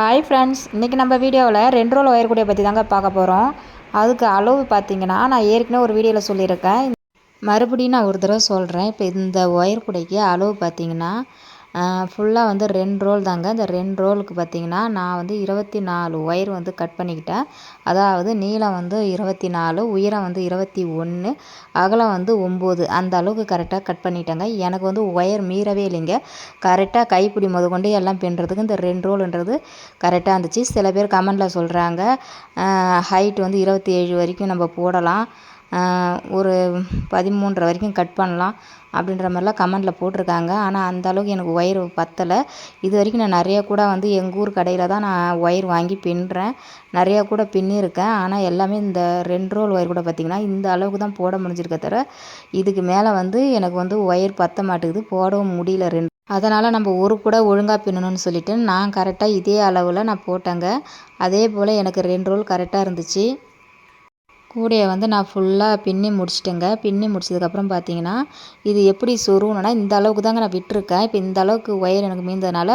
Hi friends இன்றைக்கி நம்ம வீடியோவில் ரெண்டு ரோல் ஒயர் கூடிய பற்றி தாங்க பார்க்க போகிறோம் அதுக்கு அளவு பார்த்தீங்கன்னா நான் ஏற்கனவே ஒரு வீடியோவில் சொல்லியிருக்கேன். மறுபடியும் நான் ஒரு தடவை சொல்கிறேன் இப்போ இந்த ஒயர் கூடைக்கு அளவு பார்த்தீங்கன்னா ஃபுல்லாக வந்து ரெண்டு ரோல் தாங்க. இந்த ரெண்டு ரோலுக்கு பார்த்திங்கன்னா நான் வந்து இருபத்தி நாலு ஒயர் வந்து கட் பண்ணிக்கிட்டேன். அதாவது நீளம் வந்து இருபத்தி நாலு உயரம் வந்து இருபத்தி ஒன்று அகலம் வந்து ஒம்பது. அந்த அளவுக்கு கரெக்டாக கட் பண்ணிட்டேங்க. எனக்கு வந்து ஒயர் மீறவே இல்லைங்க. கரெக்டாக கைப்பிடி முத கொண்டு எல்லாம் பின்னுறதுக்கு இந்த ரெண்டு ரோலுன்றது கரெக்டாக இருந்துச்சு. சில பேர் கமெண்டில் சொல்கிறாங்க ஹைட் வந்து இருபத்தி ஏழு வரைக்கும் நம்ம போடலாம். ஒரு பதிமூன்றை வரைக்கும் கட் பண்ணலாம் அப்படின்ற மாதிரிலாம் கமெண்ட்டில் போட்டிருக்காங்க. ஆனால் அந்த அளவுக்கு எனக்கு ஒயர் பத்தலை. இது வரைக்கும் நான் நிறையா கூட வந்து எங்கள் ஊர் கடையில் தான் நான் ஒயர் வாங்கி பின்னுறேன். நிறையா கூட பின்னிருக்கேன் ஆனால் எல்லாமே இந்த ரெண்டு ரோல் ஒயர் கூட பார்த்திங்கன்னா இந்த அளவுக்கு தான் போட முடிஞ்சிருக்க தவிர இதுக்கு மேலே வந்து எனக்கு வந்து ஒயர் பத்த மாட்டேங்குது. போடவும் முடியல ரெண்டு. அதனால் நம்ம ஒரு கூட ஒழுங்காக பின்னணும்னு சொல்லிவிட்டு நான் கரெக்டாக இதே அளவில் நான் போட்டேங்க. அதே போல் எனக்கு ரெண்டு ரோல் கரெக்டாக இருந்துச்சு. கூடையை வந்து நான் ஃபுல்லாக பின்னி முடிச்சிட்டேங்க. பின்னி முடிச்சதுக்கப்புறம் பார்த்தீங்கன்னா இது எப்படி சொருகணுன்னா இந்த அளவுக்கு தாங்க நான் விட்டுருக்கேன். இப்போ இந்த அளவுக்கு ஒயர் எனக்கு மீந்ததுனால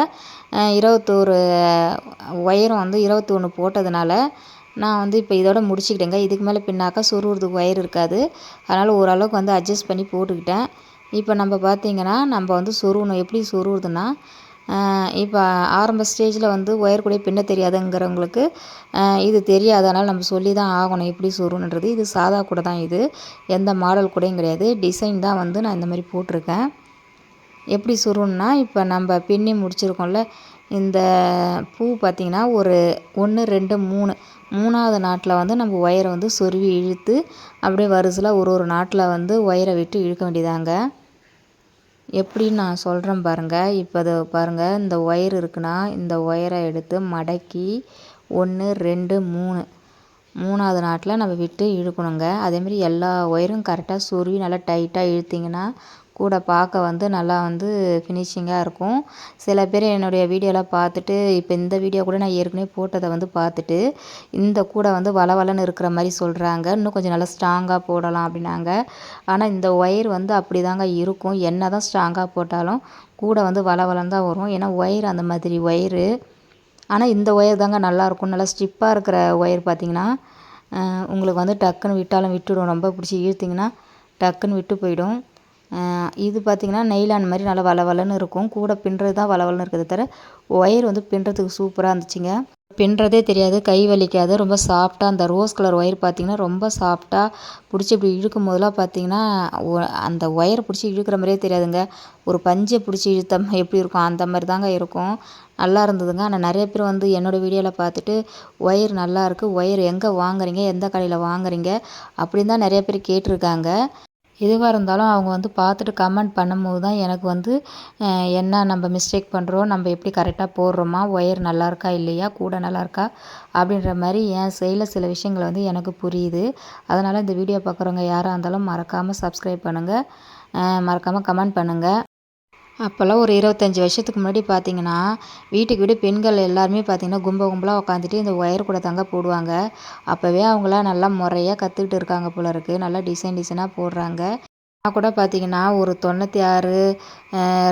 இருபத்தோரு ஒயரும் வந்து இருபத்தொன்று போட்டதுனால நான் வந்து இப்போ இதோட முடிச்சுக்கிட்டேங்க. இதுக்கு மேலே பின்னாக்கா சொருகிறதுக்கு ஒயர் இருக்காது. அதனால் ஓரளவுக்கு வந்து அட்ஜஸ்ட் பண்ணி போட்டுக்கிட்டேன். இப்போ நம்ம பார்த்திங்கன்னா நம்ம வந்து சொருகணும். எப்படி சொருகுறதுன்னா இப்போ ஆரம்ப ஸ்டேஜில் வந்து ஒயர் கூட பின்ன தெரியாதுங்கிறவங்களுக்கு இது தெரியாது அதனால் நம்ம சொல்லி தான் ஆகணும் எப்படி சொருகணுன்றது இது சாதா கூட தான் இது. எந்த மாடல் கூடையும் கிடையாது. டிசைன் தான் வந்து நான் இந்த மாதிரி போட்டிருக்கேன். எப்படி சுருணுன்னா இப்போ நம்ம பின்னி முடிச்சிருக்கோம்ல இந்த பூ பார்த்திங்கன்னா ஒரு ஒன்று ரெண்டு மூணு மூணாவது நாட்டில் வந்து நம்ம ஒயரை வந்து சொருவி இழுத்து அப்படியே வரிசையில் ஒரு ஒரு நாட்டில் வந்து ஒயரை விட்டு இழுக்க வேண்டியதாங்க. எப்படின்னு நான் சொல்கிறேன் பாருங்கள் இப்போ அது பாருங்கள் இந்த ஒயர் இருக்குன்னா இந்த ஒயரை எடுத்து மடக்கி ஒன்று ரெண்டு மூணு. மூணாவது நாட்டில் நம்ம விட்டு இழுக்கணுங்க. அதேமாரி எல்லா ஒயரும் கரெக்டாக சொருவி நல்லா டைட்டாக இழுத்திங்கன்னா கூட பார்க்க வந்து நல்லா வந்து ஃபினிஷிங்காக இருக்கும். சில பேர் என்னுடைய வீடியோலாம் பார்த்துட்டு இப்போ இந்த வீடியோ கூட நான் ஏற்கனவே போட்டதை வந்து பார்த்துட்டு இந்த கூடை வந்து வளவலன்னு இருக்கிற மாதிரி சொல்கிறாங்க இன்னும் கொஞ்சம் நல்லா ஸ்ட்ராங்காக போடலாம் அப்படின்னாங்க. ஆனால் இந்த ஒயர் வந்து அப்படி தாங்க இருக்கும். என்ன தான் ஸ்ட்ராங்காக போட்டாலும் கூட வந்து வளவலன்னு தான் வரும். ஏன்னா ஒயர் அந்த மாதிரி ஒயரு ஆனால் இந்த ஒயர் தாங்க நல்லாயிருக்கும் நல்லா ஸ்டிப்பாக இருக்கிற ஒயர் பார்த்திங்கன்னா உங்களுக்கு வந்து டக்குன்னு விட்டாலும் விட்டுடும். ரொம்ப பிடிச்சி இழுத்திங்கன்னா டக்குன்னு விட்டு போயிடும். இது பார்த்திங்கன்னா நெய்லான் மாதிரி நல்லா வளவலன்னு இருக்கும். கூட பின்னுறது தான் வளவலன்னு இருக்கிறத தவிர ஒயர் வந்து பின்னுறதுக்கு சூப்பராக இருந்துச்சுங்க. பின்னுறதே தெரியாது கை வலிக்காது ரொம்ப சாஃப்டாக அந்த ரோஸ் கலர் ஒயர் பார்த்திங்கன்னா ரொம்ப சாஃப்டாக பிடிச்சி இப்படி இழுக்கும் போதெல்லாம் பார்த்திங்கன்னா அந்த ஒயர் பிடிச்சி இழுக்கிற மாதிரியே தெரியாதுங்க. ஒரு பஞ்சை பிடிச்சி இழுத்த எப்படி இருக்கும் அந்த மாதிரி தாங்க இருக்கும். நல்லா இருந்ததுங்க. ஆனால் நிறைய பேர் வந்து என்னோடய வீடியோவில் பார்த்துட்டு ஒயர் நல்லா இருக்குது ஒயர் எங்கே வாங்குறீங்க எந்த கடையில் வாங்குறீங்க? அப்படின்னு தான் நிறைய பேர் கேட்டிருக்காங்க. எதுவாக இருந்தாலும் அவங்க வந்து பார்த்துட்டு கமெண்ட் பண்ணும்போது தான் எனக்கு வந்து என்ன நம்ம மிஸ்டேக் பண்ணுறோம் நம்ம எப்படி கரெக்டாக போடுறோமா ஒயர் நல்லா இருக்கா இல்லையா கூட நல்லாயிருக்கா அப்படின்ற மாதிரி என் சைடில் சில விஷயங்கள் வந்து எனக்கு புரியுது. அதனால் இந்த வீடியோ பார்க்குறவங்க யாராக இருந்தாலும் மறக்காமல் சப்ஸ்கிரைப் பண்ணுங்கள் மறக்காமல் கமெண்ட் பண்ணுங்கள் அப்போல்லாம் ஒரு இருபத்தஞ்சி வருஷத்துக்கு முன்னாடி பார்த்தீங்கன்னா வீட்டுக்கு வீடு பெண்கள் எல்லாருமே பார்த்தீங்கன்னா கும்ப கும்பலாக உட்காந்துட்டு இந்த ஒயர் கூட தாங்க போடுவாங்க. அப்போவே அவங்களாம் நல்லா முறையாக கற்றுக்கிட்டு இருக்காங்க போல இருக்குது நல்லா டிசைன் டிசைனாக போடுறாங்க. நான் கூட பார்த்தீங்கன்னா ஒரு தொண்ணூற்றி ஆறு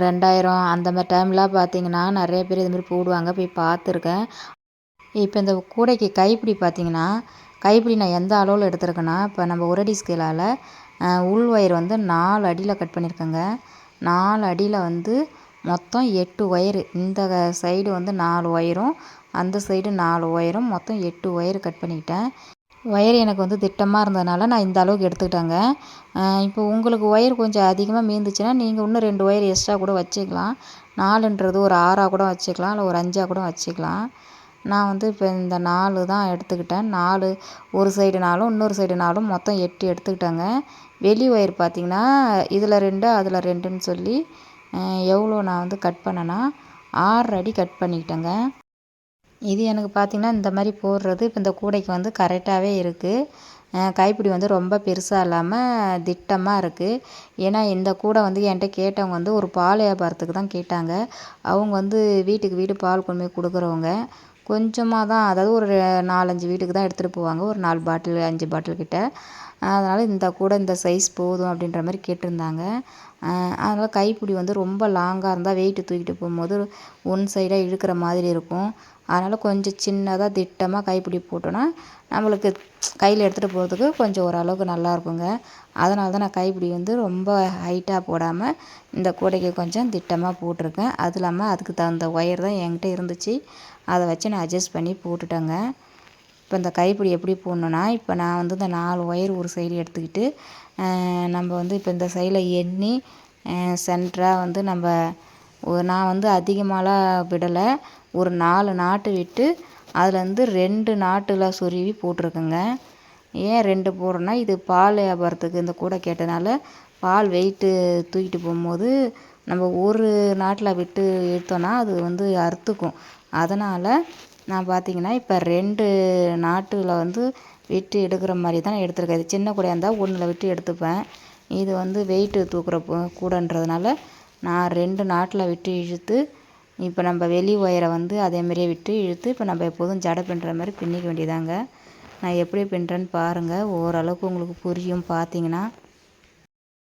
ரெண்டாயிரம் அந்த மாதிரி டைம்லாம் பார்த்திங்கன்னா நிறைய பேர் இதுமாரி போடுவாங்க. போய் பார்த்துருக்கேன். இப்போ இந்த கூடைக்கு கைப்பிடி பார்த்திங்கன்னா கைப்பிடி நான் எந்த அளவில் எடுத்திருக்கேன்னா இப்போ நம்ம உரடி ஸ்கேலால் உள் ஒயர் வந்து நாலு அடியில் கட் பண்ணியிருக்கேங்க. நாலு அடியில் வந்து மொத்தம் எட்டு ஒயரு. இந்த சைடு வந்து நாலு ஒயரும் அந்த சைடு நாலு ஒயரும் மொத்தம் எட்டு ஒயரு கட் பண்ணிக்கிட்டேன் ஒயர் எனக்கு வந்து திட்டமாக இருந்ததுனால நான் இந்த அளவுக்கு எடுத்துக்கிட்டேங்க. இப்போ உங்களுக்கு ஒயர் கொஞ்சம் அதிகமாக மீந்துச்சுன்னா நீங்கள் இன்னும் ரெண்டு ஒயர் எக்ஸ்ட்ரா கூட வச்சுக்கலாம். நாலுன்றது ஒரு ஆறாக கூட வச்சுக்கலாம் இல்லை ஒரு அஞ்சாக கூட வச்சுக்கலாம். நான் வந்து இப்போ இந்த நாலு தான் எடுத்துக்கிட்டேன். நாலு ஒரு சைடு நாலும் இன்னொரு சைடு நாலும் மொத்தம் எட்டு எடுத்துக்கிட்டேங்க. வெளி ஒயர் பார்த்திங்கன்னா இதில் ரெண்டு அதில் ரெண்டுன்னு சொல்லி எவ்வளோ நான் வந்து கட் பண்ணேன்னா ஆறு அடி கட் பண்ணிக்கிட்டேங்க. இது எனக்கு பார்த்திங்கன்னா இந்த மாதிரி போடுறது இப்போ இந்த கூடைக்கு வந்து கரெக்டாகவே இருக்குது கைப்பிடி வந்து ரொம்ப பெருசாக இல்லாமல் திட்டமாக இருக்குது ஏன்னா இந்த கூடை வந்து என்கிட்ட கேட்டவங்க வந்து ஒரு பால் வியாபாரத்துக்கு தான் கேட்டாங்க. அவங்க வந்து வீட்டுக்கு வீடு பால் கொண்டு போய் கொடுக்குறவங்க கொஞ்சமாக தான் அதாவது ஒரு நாலஞ்சு வீட்டுக்கு தான் எடுத்துகிட்டு போவாங்க. ஒரு நாலு பாட்டில் அஞ்சு பாட்டில் கிட்ட. அதனால் இந்த கூட இந்த சைஸ் போதும் அப்படின்ற மாதிரி கேட்டிருந்தாங்க. அதனால் கைப்பிடி வந்து ரொம்ப லாங்காக இருந்தால் வெயிட்டு தூக்கிட்டு போகும்போது ஒன் சைடாக இழுக்கிற மாதிரி இருக்கும். அதனால் கொஞ்சம் சின்னதாக திட்டமாக கைப்பிடி போட்டோன்னா நம்மளுக்கு கையில் எடுத்துகிட்டு போகிறதுக்கு கொஞ்சம் ஓரளவுக்கு நல்லா இருக்குங்க. அதனால தான் நான் கைப்பிடி வந்து ரொம்ப ஹைட்டாக போடாமல் இந்த கூடைக்கு கொஞ்சம் திட்டமாக போட்டிருக்கேன். அது இல்லாமல் அதுக்கு தகுந்த ஒயர் தான் என்கிட்ட இருந்துச்சு. அதை வச்சு நான் அட்ஜஸ்ட் பண்ணி போட்டுட்டேங்க. இப்போ இந்த கைப்பிடி எப்படி போடணுன்னா இப்போ நான் வந்து இந்த நாலு ஒயர் ஒரு சைடு எடுத்துக்கிட்டு நம்ம வந்து இப்போ இந்த சைடில் எண்ணி சென்டராக வந்து நம்ம நான் வந்து அதிகமாகலாம் விடலை. ஒரு நாலு நாட்டு விட்டு அதில் வந்து ரெண்டு நாட்டில் சொருவி போட்டிருக்குங்க. ஏன் ரெண்டு போடுறேன்னா இது பால் வியாபாரத்துக்கு இந்த கூடை கேட்டனால பால் வெயிட்டு தூக்கிட்டு போகும்போது நம்ம ஒரு நாட்டில் விட்டு எடுத்தோன்னா அது வந்து அறுத்துக்கும். அதனால் நான் பார்த்தீங்கன்னா இப்போ ரெண்டு நாட்டில் வந்து விட்டு எடுக்கிற மாதிரி தான் எடுத்திருக்கேன். இது சின்ன கூடையாக இருந்தால் ஒன்றில் விட்டு எடுத்துப்பேன். இது வந்து வெயிட்டு தூக்குற கூடன்றதுனால நான் ரெண்டு நாட்டில் விட்டு இழுத்து இப்போ நம்ம வெளி ஒயரை வந்து அதேமாரியே விட்டு இழுத்து இப்போ நம்ம எப்போதும் ஜடை பின்னுற மாதிரி பின்னிக்க வேண்டியதாங்க. நான் எப்படி பின்னுறேன்னு பாருங்கள் ஓரளவுக்கு உங்களுக்கு புரியும். பார்த்தீங்கன்னா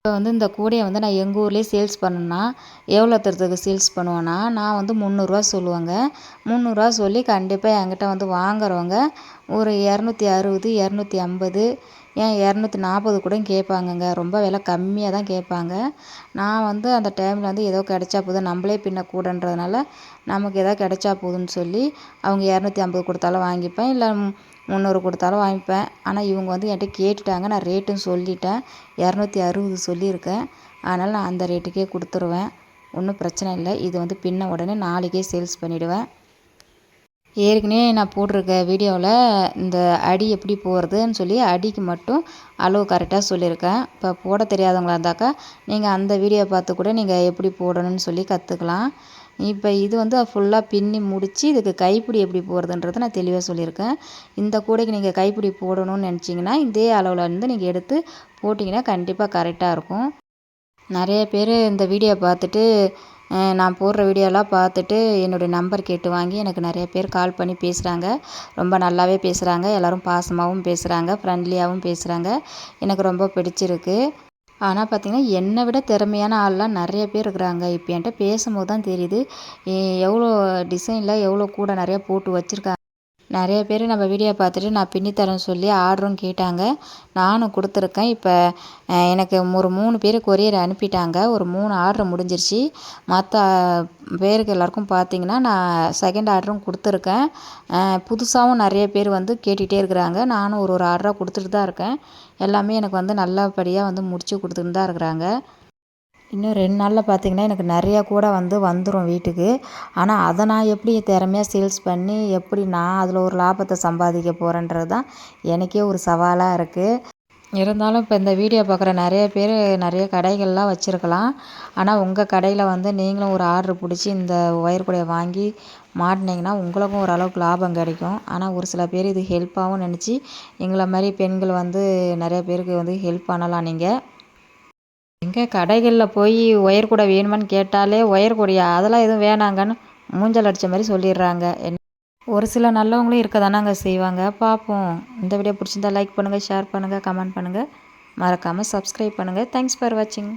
இப்போ வந்து இந்த கூடையை வந்து நான் எங்கள் ஊர்லேயே சேல்ஸ் பண்ணணுன்னா எவ்வளோ தரத்துக்கு சேல்ஸ் பண்ணுவேன்னா நான் வந்து முந்நூறுரூவா சொல்லுவேங்க. முந்நூறுரூவா சொல்லி கண்டிப்பாக என்கிட்ட வந்து வாங்குறவங்க ஒரு இரநூத்தி அறுபது இரநூத்தி ஐம்பது ஏன் இரநூத்தி நாற்பது கூட கேட்பாங்கங்க. ரொம்ப விலை கம்மியாக தான் கேட்பாங்க. நான் வந்து அந்த டைமில் வந்து ஏதோ கிடைச்சா போதும். நம்மளே பின்னக்கூடன்றதுனால நமக்கு எதாவது கிடைச்சா போதும்னு சொல்லி அவங்க இரநூத்தி ஐம்பது கொடுத்தாலும் வாங்கிப்பேன். இல்லை முந்நூறு கொடுத்தாலும் வாங்கிப்பேன். ஆனால் இவங்க வந்து என்கிட்ட கேட்டுட்டாங்க. நான் ரேட்டும் சொல்லிட்டேன். இரநூத்தி அறுபது சொல்லியிருக்கேன். அதனால் நான் அந்த ரேட்டுக்கே கொடுத்துருவேன். ஒன்றும் பிரச்சனை இல்லை. இது வந்து பின்ன உடனே நாளைக்கே சேல்ஸ் பண்ணிவிடுவேன் ஏற்கனவே நான் போட்டிருக்க வீடியோவில் இந்த அடி எப்படி போடுறதுன்னு சொல்லி அடிக்கு மட்டும் அளவு கரெக்டாக சொல்லியிருக்கேன். இப்போ போட தெரியாதவங்களா இருந்தாக்கா நீங்கள் அந்த வீடியோ பார்த்து கூட நீங்கள் எப்படி போடணும்னு சொல்லி கற்றுக்கலாம். இப்போ இது வந்து ஃபுல்லாக பின்னி முடித்து இதுக்கு கைப்பிடி எப்படி போடுறதுன்றதை நான் தெளிவாக சொல்லியிருக்கேன். இந்த கூடைக்கு நீங்கள் கைப்பிடி போடணும்னு நினச்சிங்கன்னா இதே அளவில் இருந்து நீங்கள் எடுத்து போட்டிங்கன்னா கண்டிப்பாக கரெக்டாக இருக்கும். நிறைய பேர் இந்த வீடியோ பார்த்துட்டு நான் போடுற வீடியோலாம் பார்த்துட்டு என்னுடைய நம்பர் கேட்டு வாங்கி எனக்கு நிறைய பேர் கால் பண்ணி பேசுகிறாங்க ரொம்ப நல்லாவே பேசுகிறாங்க எல்லோரும் பாசமாகவும் பேசுகிறாங்க ஃப்ரெண்ட்லியாகவும் பேசுகிறாங்க எனக்கு ரொம்ப பிடிச்சிருக்கு. ஆனால் பார்த்திங்கன்னா என்னை விட திறமையான ஆள்லாம் நிறைய பேர் இருக்கிறாங்க. இப்போ என்கிட்ட பேசும்போது தான் தெரியுது எவ்வளோ டிசைனில் எவ்வளோ கூட நிறையா போட்டு வச்சுருக்காங்க நிறைய பேர் நம்ம வீடியோ பார்த்துட்டு நான் பின்னித்தரேன்னு சொல்லி ஆர்டரும் கேட்டாங்க. நானும் கொடுத்துருக்கேன். இப்போ எனக்கு ஒரு மூணு பேர் கொரியர் அனுப்பிட்டாங்க. ஒரு மூணு ஆர்டர் முடிஞ்சிருச்சு. மற்ற பேருக்கு எல்லாருக்கும் பார்த்தீங்கன்னா நான் செகண்ட் ஆர்டரும் கொடுத்துருக்கேன். புதுசாகவும் நிறைய பேர் வந்து கேட்டுகிட்டே இருக்கிறாங்க. நானும் ஒரு ஒரு ஆர்டராக கொடுத்துட்டு தான் இருக்கேன். எல்லாமே எனக்கு வந்து நல்லபடியாக வந்து முடித்து கொடுத்துட்டு தான் இருக்கிறாங்க. இன்னும் ரெண்டு நாளில் பார்த்திங்கன்னா எனக்கு நிறையா கூட வந்து வந்துடும் வீட்டுக்கு. ஆனால் அதை நான் எப்படி திறமையாக சேல்ஸ் பண்ணி எப்படி நான் அதில் ஒரு லாபத்தை சம்பாதிக்க போகிறேன்றது தான் எனக்கே ஒரு சவாலாக இருக்குது இருந்தாலும் இப்போ இந்த வீடியோ பார்க்குற நிறைய பேர் நிறைய கடைகள்லாம் வச்சுருக்கலாம். ஆனால் உங்கள் கடையில் வந்து நீங்களும் ஒரு ஆர்டர் பிடிச்சி இந்த ஒயர் கூடையை வாங்கி மாட்டினீங்கன்னா உங்களுக்கும் ஓரளவுக்கு லாபம் கிடைக்கும். ஆனால் ஒரு சில பேர் இது ஹெல்ப்பாகவும் நினச்சி எங்களை மாதிரி பெண்கள் வந்து நிறைய பேருக்கு வந்து ஹெல்ப் பண்ணலாம் நீங்கள் எங்கே கடைகளில் போய் ஒயர் கூடை வேணுமான்னு கேட்டாலே ஒயர் கூடையா அதெல்லாம் எதுவும் வேணாங்கன்னு மூஞ்சல் அடித்த மாதிரி சொல்லிடுறாங்க. என்ன? ஒரு சில நல்லவங்களும் இருக்க தானாங்க செய்வாங்க. பார்ப்போம். இந்த வீடியோ பிடிச்சிருந்தா லைக் பண்ணுங்கள் ஷேர் பண்ணுங்கள் கமெண்ட் பண்ணுங்கள் மறக்காமல் சப்ஸ்கிரைப் பண்ணுங்கள் தேங்க்ஸ் ஃபார் வாட்சிங்